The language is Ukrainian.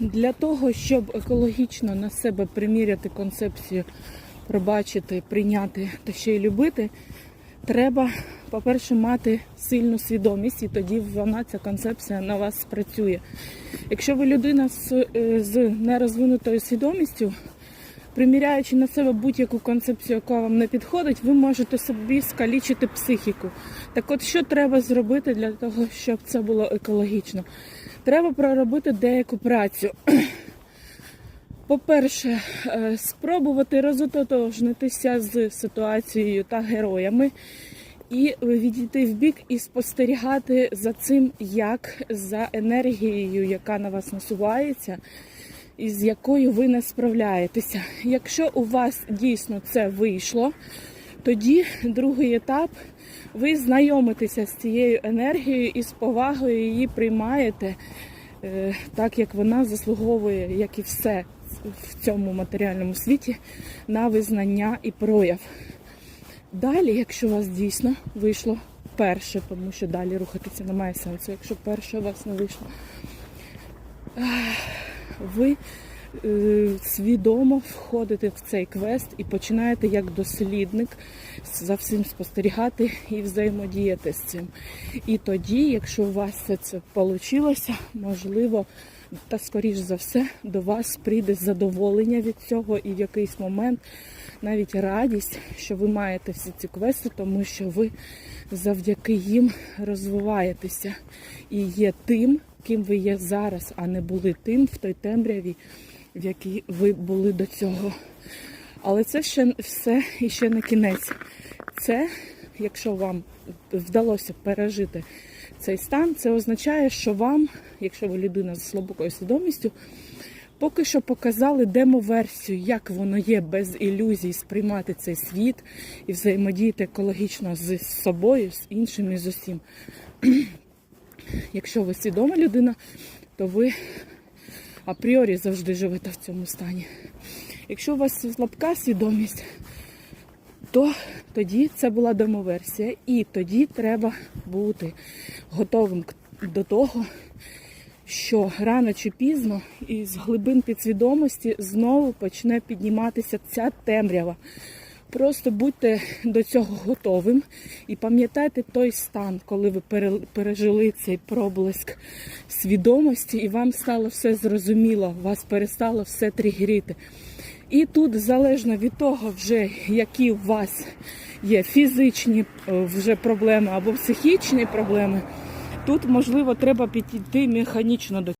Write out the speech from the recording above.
Для того, щоб екологічно на себе приміряти концепцію, пробачити, прийняти та ще й любити, треба, по-перше, мати сильну свідомість, і тоді вона, ця концепція на вас спрацює. Якщо ви людина з, е, з нерозвинутою свідомістю, приміряючи на себе будь-яку концепцію, яка вам не підходить, ви можете собі скалічити психіку. Так от, що треба зробити для того, щоб це було екологічно? Треба проробити деяку працю. По-перше, е, спробувати розототожнитися з ситуацією та героями і відійти в бік і спостерігати за цим, як за енергією, яка на вас насувається, і з якою ви не справляєтеся. Якщо у вас дійсно це вийшло, тоді другий етап ви знайомитеся з цією енергією і з повагою її приймаєте е, так, як вона заслуговує, як і все в цьому матеріальному світі, на визнання і прояв. Далі, якщо у вас дійсно вийшло перше, тому що далі рухатися немає сенсу, якщо перше у вас не вийшло, ви свідомо входите в цей квест і починаєте як дослідник за всім спостерігати і взаємодіяти з цим. І тоді, якщо у вас все це вийшло, можливо, та скоріш за все до вас прийде задоволення від цього і в якийсь момент навіть радість, що ви маєте всі ці квести, тому що ви завдяки їм розвиваєтеся і є тим, ким ви є зараз, а не були тим в той темряві, в якій ви були до цього. Але це ще все і ще не кінець. Це, якщо вам вдалося пережити цей стан, це означає, що вам, якщо ви людина з слабокою свідомістю, поки що показали демо-версію, як воно є без ілюзій сприймати цей світ і взаємодіяти екологічно з собою, з іншими, з усім. Якщо ви свідома людина, то ви апріорі завжди живете в цьому стані. Якщо у вас слабка свідомість, то тоді це була домоверсія. І тоді треба бути готовим до того, що рано чи пізно із глибин підсвідомості знову почне підніматися ця темрява. Просто будьте до цього готовим і пам'ятайте той стан, коли ви пережили цей проблиск свідомості, і вам стало все зрозуміло, вас перестало все тригерити. І тут, залежно від того, вже які у вас є фізичні е, вже проблеми або психічні проблеми, тут можливо треба підійти механічно до